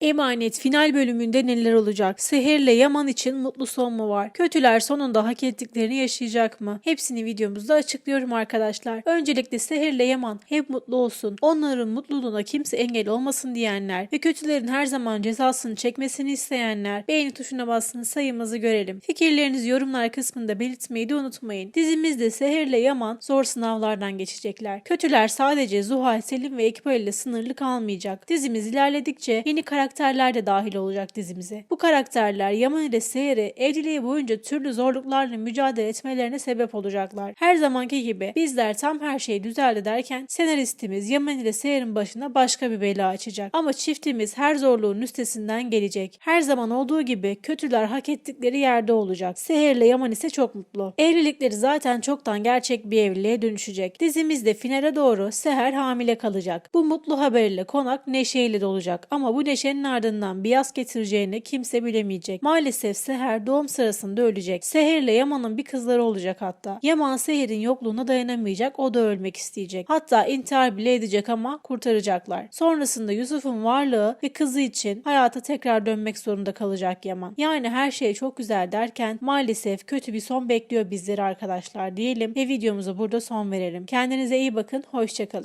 Emanet final bölümünde neler olacak? Seher'le Yaman için mutlu son mu var? Kötüler sonunda hak ettiklerini yaşayacak mı? Hepsini videomuzda açıklıyorum arkadaşlar. Öncelikle Seher'le Yaman hep mutlu olsun. Onların mutluluğuna kimse engel olmasın diyenler ve kötülerin her zaman cezasını çekmesini isteyenler beğeni tuşuna bassın sayımızı görelim. Fikirlerinizi yorumlar kısmında belirtmeyi de unutmayın. Dizimizde Seher'le Yaman zor sınavlardan geçecekler. Kötüler sadece Zuhal, Selim ve Ekber ile sınırlı kalmayacak. Dizimiz ilerledikçe yeni karakterler de dahil olacak dizimize. Bu karakterler Yaman ile Seher'e evliliği boyunca türlü zorluklarla mücadele etmelerine sebep olacaklar. Her zamanki gibi bizler tam her şey düzeldi derken senaristimiz Yaman ile Seher'in başına başka bir bela açacak. Ama çiftimiz her zorluğun üstesinden gelecek. Her zaman olduğu gibi kötüler hak ettikleri yerde olacak. Seher ile Yaman ise çok mutlu. Evlilikleri zaten çoktan gerçek bir evliliğe dönüşecek. Dizimizde finale doğru Seher hamile kalacak. Bu mutlu haberle konak neşeyle dolacak. Ama bu neşenin ardından bir yaz getireceğini kimse bilemeyecek. Maalesef Seher doğum sırasında ölecek. Seher ile Yaman'ın bir kızları olacak hatta. Yaman Seher'in yokluğuna dayanamayacak. O da ölmek isteyecek. Hatta intihar bile edecek ama kurtaracaklar. Sonrasında Yusuf'un varlığı ve kızı için hayata tekrar dönmek zorunda kalacak Yaman. Yani her şey çok güzel derken maalesef kötü bir son bekliyor bizleri arkadaşlar diyelim ve videomuza burada son verelim. Kendinize iyi bakın. Hoşçakalın.